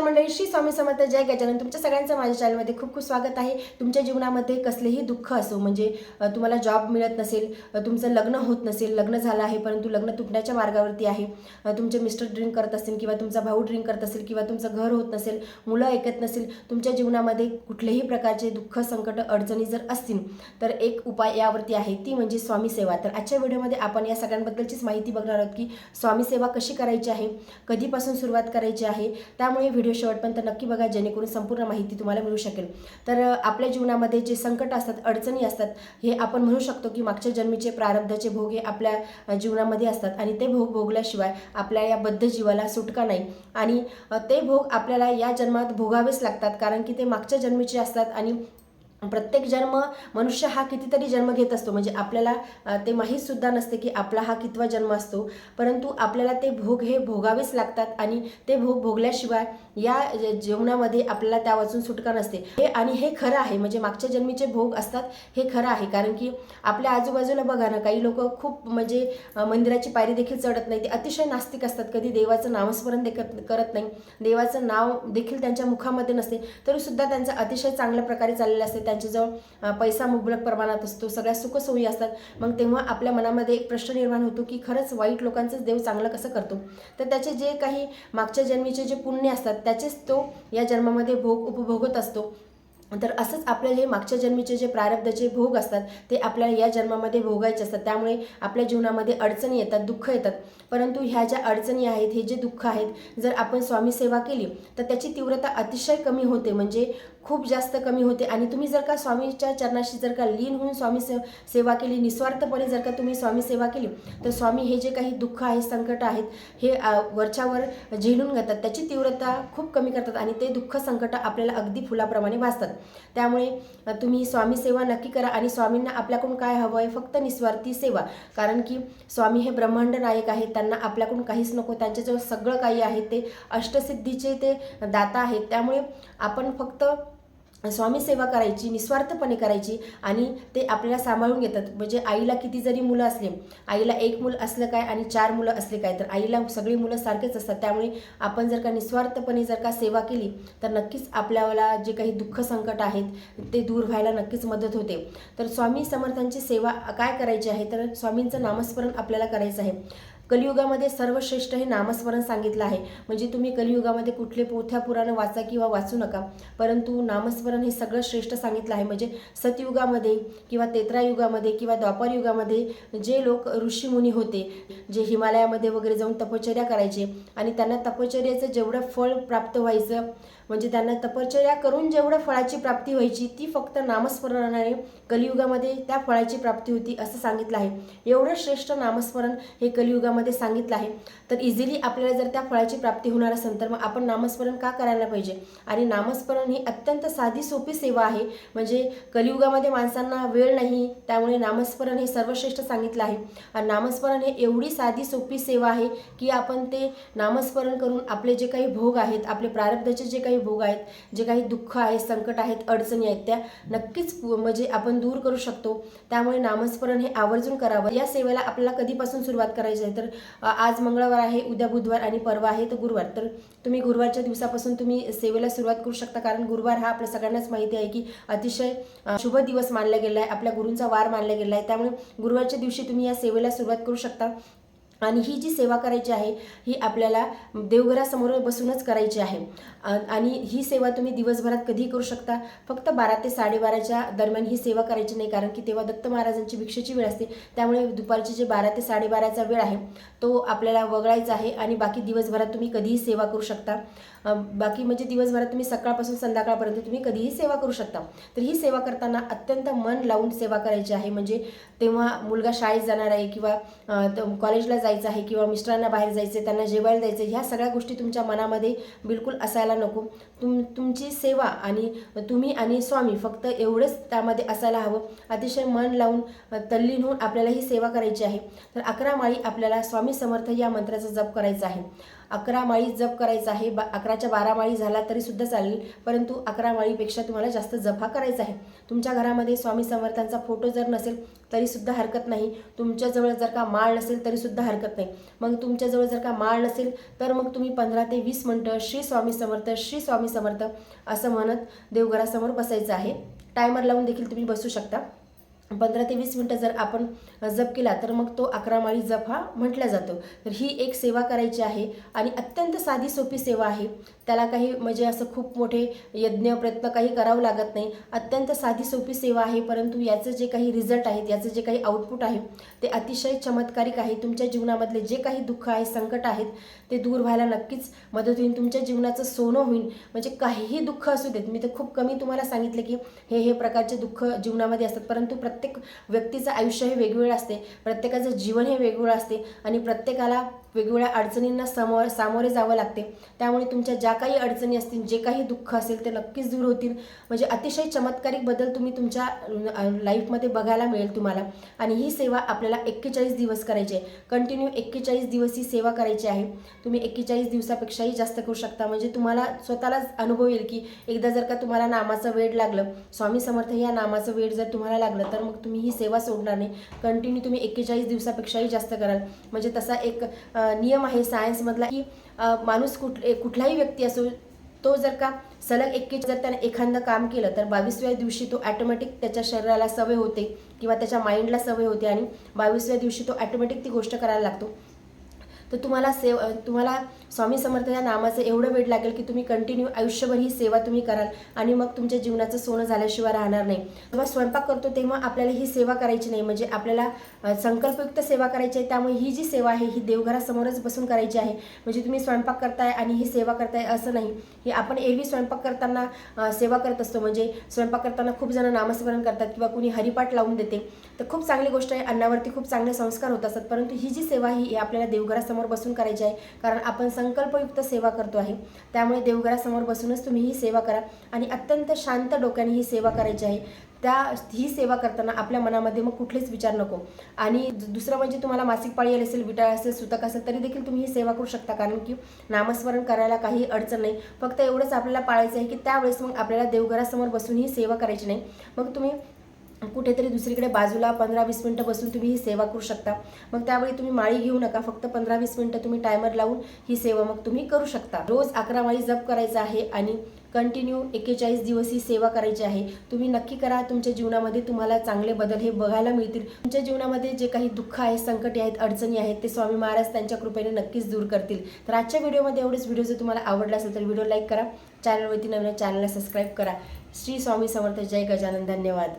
नमस्कार मंडळी श्री स्वामी समर्थ जय गजानन. तुमच्या सगळ्यांचं माझ्या चॅनलमध्ये खूप खूप स्वागत आहे. तुमच्या जीवनामध्ये कसलेही दुःख असो म्हणजे तुम्हाला जॉब मिळत नसेल तुमचं लग्न होत नसेल लग्न झालं आहे परंतु लग्न तुटण्याच्या मार्गावरती आहे तुमचे मिस्टर ड्रिंक करत असतील किंवा तुमचा भाऊ ड्रिंक करत असेल किंवा तुमचं घर होत नसेल मुलं ऐकत नसेल तुमच्या जीवनामध्ये कुठल्याही प्रकारचे दुःख संकट अडचणी जर असतील तर एक उपाय यावरती आहे ती म्हणजे स्वामी सेवा. तर आजच्या व्हिडिओमध्ये आपण या सगळ्यांबद्दलचीच माहिती बघणार आहोत की स्वामी सेवा कशी करायची आहे कधीपासून सुरुवात करायची आहे त्यामुळे व्हिडिओ शेवटपर्यंत नक्की बघा जेणेकरून संपूर्ण माहिती तुम्हाला मिळू शकेल. तर आपल्या जीवनामध्ये जे संकट असतात अडचणी असतात हे आपण म्हणू शकतो की मागच्या जन्मीचे प्रारब्धाचे भोग हे आपल्या जीवनामध्ये असतात आणि ते भोग भोगल्याशिवाय आपल्या या बद्ध जीवाला सुटका नाही. आणि ते भोग आपल्याला या जन्मात भोगावेच लागतात कारण की ते मागच्या जन्मीचे असतात आणि प्रत्येक जन्म मनुष्य हा कितीतरी जन्म घेत असतो. म्हणजे आपल्याला ते माहीत सुद्धा नसते की आपला हा कितवा जन्म असतो. परंतु आपल्याला ते भोग हे भोगावेच लागतात आणि ते भोग भोगल्याशिवाय या जीवनामध्ये आपल्याला त्या वाचून सुटका नसते. हे आणि हे खरं आहे. म्हणजे मागच्या जन्मीचे भोग असतात हे खरं आहे. कारण की आपल्या आजूबाजूला बघा ना काही लोक खूप म्हणजे मंदिराची पायरी देखील चढत नाही. ते अतिशय नास्तिक असतात. कधी देवाचं नामस्मरण देखत करत नाही. देवाचं नाव देखील त्यांच्या मुखामध्ये नसते. तरी सुद्धा त्यांचं अतिशय चांगल्या प्रकारे चाललेलं असते. त्यांच्याजवळ पैसा मुबलक प्रमाणात असतो सगळ्या सुखसोयी असतात. मग तेव्हा आपल्या मनामध्ये एक प्रश्न निर्माण होतो की खरंच वाईट लोकांचंच देव चांगलं कसं करतो? तर त्याचे जे काही मागच्या जन्मीचे जे पुण्य असतात त्याचेच तो या जन्मामध्ये भोग उपभोगत असतो. तर असंच आपल्या जे मागच्या जन्मीचे जे प्रारब्धाचे भोग असतात ते आपल्याला या जन्मामध्ये भोगायचे असतात. त्यामुळे आपल्या जीवनामध्ये अडचणी येतात दुःख येतात. परंतु ह्या ज्या अडचणी आहेत हे जे दुःख आहेत जर आपण स्वामी सेवा केली तर त्याची तीव्रता अतिशय कमी होते. म्हणजे खूप जास्त कमी होते. आणि तुम्ही जर का स्वामीच्या चरणाशी जर का लीन होऊन स्वामी से सेवा केली निस्वार्थपणे जर का तुम्ही स्वामी सेवा केली तर स्वामी हे जे काही दुःख आहे संकट आहेत हे वरच्यावर झेलून घेतात. त्याची तीव्रता खूप कमी करतात आणि ते दुःख संकट आपल्याला अगदी फुलाप्रमाणे भासतात. त्यामुळे तुम्ही स्वामी सेवा नक्की करा आणि स्वामींना आपल्याकडून काय हवं आहे फक्त निस्वार्थी सेवा. कारण की स्वामी हे ब्रह्मांड नायक आहेत त्यांना आपल्याकडून काहीच नको त्यांच्याजवळ सगळं काही आहे ते अष्टसिद्धीचे ते दाता आहेत. त्यामुळे आपण फक्त स्वामी सेवा करायची निस्वार्थपणे करायची आणि ते आपल्याला सांभाळून घेतात. म्हणजे आईला किती जरी मुलं असले आईला एक मुलं असलं काय आणि चार मुलं असले काय तर आईला सगळी मुलं सारखेच असतात. त्यामुळे आपण जर का निस्वार्थपणे जर का सेवा केली तर नक्कीच आपल्याला जे काही दुःख संकट आहेत ते दूर व्हायला नक्कीच मदत होते. तर स्वामी समर्थांची सेवा काय करायची आहे? तर स्वामींचं नामस्मरण आपल्याला करायचं आहे. कलियुगामध्ये सर्वश्रेष्ठ हे नामस्मरण सांगितलं आहे. म्हणजे तुम्ही कलियुगामध्ये कुठले पोथ्या पुराणं वाचा किंवा वाचू नका. परंतु नामस्मरण हे सगळं श्रेष्ठ सांगितलं आहे. म्हणजे सतयुगामध्ये किंवा तेत्रायुगामध्ये किंवा द्वापारयुगामध्ये जे लोक ऋषीमुनी होते जे हिमालयामध्ये वगैरे जाऊन तपश्चर्या करायचे आणि त्यांना तपश्चर्याचं जेवढं फळ प्राप्त व्हायचं म्हणजे त्यांना तपश्चर्या करून जेवढं फळाची प्राप्ती व्हायची ती फक्त नामस्मरणाने कलियुगामध्ये त्या फळाची प्राप्ती होती असं सांगितलं आहे. एवढं श्रेष्ठ नामस्मरण हे कलियुगामध्ये सांगितलं आहे. तर इझिली आपल्याला जर त्या फळाची प्राप्ती होणार असेल तर मग आपण नामस्मरण का करायला पाहिजे? आणि नामस्मरण ही अत्यंत साधी सोपी सेवा आहे. म्हणजे कलियुगामध्ये माणसांना वेळ नाही त्यामुळे नामस्मरण हे सर्वश्रेष्ठ सांगितलं आहे. आणि नामस्मरण हे एवढी साधी सोपी सेवा आहे की आपण ते नामस्मरण करून आपले जे काही भोग आहेत आपले प्रारब्धाचे जे काही भोग आहेत जे काही दुःख आहेत संकट आहेत अडचणी आहेत त्या नक्कीच पु- म्हणजे आपण दूर करू शकतो. त्यामुळे नामस्मरण हे आवर्जून करावं. या सेवेला आपल्याला कधीपासून सुरुवात करायची आहे? तर आज मंगळवार आहे उद्या बुधवार आणि परवा आहे तर गुरुवार. तर तुम्ही गुरुवारच्या दिवसापासून तुम्ही सेवेला सुरुवात करू शकता कारण गुरुवार हा आपल्या सगळ्यांनाच माहिती आहे की अतिशय शुभ दिवस मानला गेला आहे आपल्या गुरूंचा वार मानला गेला आहे त्यामुळे गुरुवारच्या दिवशी तुम्ही या सेवेला सुरुवात करू शकता. आणि ही जी सेवा करायची आहे ही आपल्याला देवघरासमोर बसूनच करायची आहे. आणि ही सेवा तुम्ही दिवसभरात कधीही करू शकता. फक्त बारा ते साडेबाराच्या दरम्यान ही सेवा करायची नाही कारण की तेव्हा दत्त महाराजांची भिक्षेची वेळ असते. त्यामुळे दुपारची जे बारा ते साडेबाराचा वेळ आहे तो आपल्याला वगळायचा आहे आणि बाकी दिवसभरात तुम्ही कधीही सेवा करू शकता. बाकी म्हणजे दिवसभरात तुम्ही सकाळपासून संध्याकाळपर्यंत तुम्ही कधीही सेवा करू शकता. तर ही सेवा करताना अत्यंत मन लावून सेवा करायची आहे. म्हणजे तेव्हा मुलगा शाळेत जाणार आहे किंवा कॉलेजला त- कॉलेजला जायचं आहे किंवा मिस्टरांना बाहेर जायचं आहे त्यांना जेवायला द्यायचं आहे ह्या सगळ्या गोष्टी तुमच्या मनामध्ये बिलकुल असायला नको. तुम तुमची सेवा आणि तुम्ही आणि स्वामी फक्त एवढंच त्यामध्ये असायला हवं. अतिशय मन लावून तल्लीन होऊन आपल्याला ही सेवा करायची आहे. तर अकरा माळी आपल्याला स्वामी समर्थ या मंत्राचा जप करायचा आहे. अकरा माळी जप करायचा आहे बा अकराच्या बारा माळी झाला तरी सुद्धा चालेल परंतु अकरा माळीपेक्षा तुम्हाला जास्त जप हा करायचा आहे. तुमच्या घरामध्ये स्वामी समर्थांचा फोटो जर नसेल तरीसुद्धा हरकत नाही. तुमच्याजवळ जर का माळ नसेल तरीसुद्धा हरकत नाही. मग तुमच्याजवळ जर का माळ नसेल तर मग तुम्ही पंधरा ते वीस मिनटं श्री स्वामी समर्थ श्री स्वामी समर्थ असं म्हणत देवघरासमोर बसायचं आहे. टायमर लावून देखील तुम्ही बसू शकता. पंधरा ते वीस मिनटं जर आपण जप केला तर मग तो अकरा माळी जप हा म्हटला जातो. तर ही एक सेवा करायची आहे आणि अत्यंत साधी सोपी सेवा आहे. त्याला काही म्हणजे असं खूप मोठे यज्ञ प्रयत्न काही करावं लागत नाही. अत्यंत साधी सोपी सेवा आहे परंतु याचं जे काही रिझल्ट आहेत याचं जे काही आउटपुट आहे ते अतिशय चमत्कारिक आहे. तुमच्या जीवनामधले जे काही दुःख आहे संकट आहेत ते दूर व्हायला नक्कीच मदत होईल. तुमच्या जीवनाचं सोनं होईल. म्हणजे काहीही दुःख असू देत मी तर खूप कमी तुम्हाला सांगितलं की हे हे प्रकारचे दुःख जीवनामध्ये असतात परंतु प्रत्येक प्रत्येक व्यक्तीचं आयुष्य हे वेगवेगळं असते. प्रत्येकाचं जीवन हे वेगवेगळं असते. आणि प्रत्येकाला वेगवेगळ्या अडचणींना समोर सामोरे जावं लागते. त्यामुळे तुमच्या ज्या काही अडचणी असतील जे काही दुःख असेल ते नक्कीच दूर होतील. म्हणजे अतिशय चमत्कारिक बदल तुम्ही तुमच्या लाईफमध्ये बघायला मिळेल तुम्हाला. आणि ही सेवा आपल्याला एक्केचाळीस दिवस करायची आहे. कंटिन्यू एक्केचाळीस दिवस ही सेवा करायची आहे. तुम्ही एक्केचाळीस दिवसापेक्षाही जास्त करू शकता. म्हणजे तुम्हाला स्वतःलाच अनुभव येईल की एकदा जर का तुम्हाला नामाचं वेळ लागलं स्वामी समर्थ या नामाचं वेळ जर तुम्हाला लागलं तर मग तुम्ही ही सेवा सोडणार नाही. कंटिन्यू तुम्ही एक्केचाळीस दिवसापेक्षाही जास्त कराल. म्हणजे तसा एक नियम आहे सायन्समधला की माणूस कुठ कुठलाही व्यक्ती असो तो जर का सलग एक जर त्याने एखादं काम केलं तर बावीसव्या दिवशी तो ॲटोमॅटिक त्याच्या शरीराला सवय होते किंवा त्याच्या माइंडला सवय होते आणि बावीसव्या दिवशी तो ॲटोमॅटिक ती गोष्ट करायला लागतो. तर तुम्हाला सेव तुम्हाला स्वामी समर्थ या नामाचं एवढं वेळ लागेल की तुम्ही कंटिन्यू आयुष्यभर ही सेवा तुम्ही कराल आणि मग तुमच्या जीवनाचं सोनं झाल्याशिवाय राहणार नाही. जेव्हा स्वयंपाक करतो तेव्हा आपल्याला ही सेवा करायची नाही. म्हणजे आपल्याला संकल्पयुक्त सेवा करायची आहे त्यामुळे ही जी सेवा आहे ही देवघरासमोरच बसून करायची आहे. म्हणजे तुम्ही स्वयंपाक करताय आणि ही सेवा करताय असं नाही. हे आपण एरवी स्वयंपाक करताना सेवा करत असतो. म्हणजे स्वयंपाक करताना खूप जण नामस्मरण करतात किंवा कुणी हरिपाठ लावून देते. तर खूप चांगली गोष्ट आहे. अन्नावरती खूप चांगले संस्कार होत असतात. परंतु ही जी सेवा ही आपल्याला देवघरासमोर बसून करायची आहे. कारण आपण संकल्पयुक्त सेवा करतो आहे. त्यामुळे देवघरासमोर बसूनच तुम्ही ही सेवा करा. आणि अत्यंत शांत डोक्याने ही सेवा करायची आहे. त्या ही सेवा करताना आपल्या मनामध्ये मग कुठलेच विचार नको. आणि दु- दुसरं म्हणजे तुम्हाला मासिक पाळी आली असेल विटाळ असेल सुतक असेल तरी देखील तुम्ही ही सेवा करू शकता. कारण की नामस्मरण करायला काही अडचण नाही. फक्त एवढंच आपल्याला पाळायचं आहे की त्यावेळेस मग आपल्याला देवघरासमोर बसून ही सेवा करायची नाही. मग तुम्ही कुठेतरी दुसरीकडे बाजूला पंधरा वीस मिनटं बसून तुम्ही ही सेवा करू शकता. मग त्यावेळी तुम्ही माळी घेऊ नका फक्त पंधरा वीस मिनटं तुम्ही टायमर लावून ही सेवा मग तुम्ही करू शकता. रोज अकरा माळी जप करायचा आहे आणि कंटिन्यू एक्केचाळीस दिवस ही सेवा करायची आहे. तुम्ही नक्की करा तुमच्या जीवनामध्ये तुम्हाला चांगले बदल हे बघायला मिळतील. तुमच्या जीवनामध्ये जे काही दुःख आहे संकटे आहेत अडचणी आहेत ते स्वामी महाराज त्यांच्या कृपेने नक्कीच दूर करतील. तर आजच्या व्हिडिओमध्ये एवढेच. व्हिडिओ जर तुम्हाला आवडला असेल तर व्हिडिओ लाईक करा. चॅनलवरती नवीन चॅनलला सबस्क्राईब करा. श्री स्वामी समर्थ. जय गजानन. धन्यवाद.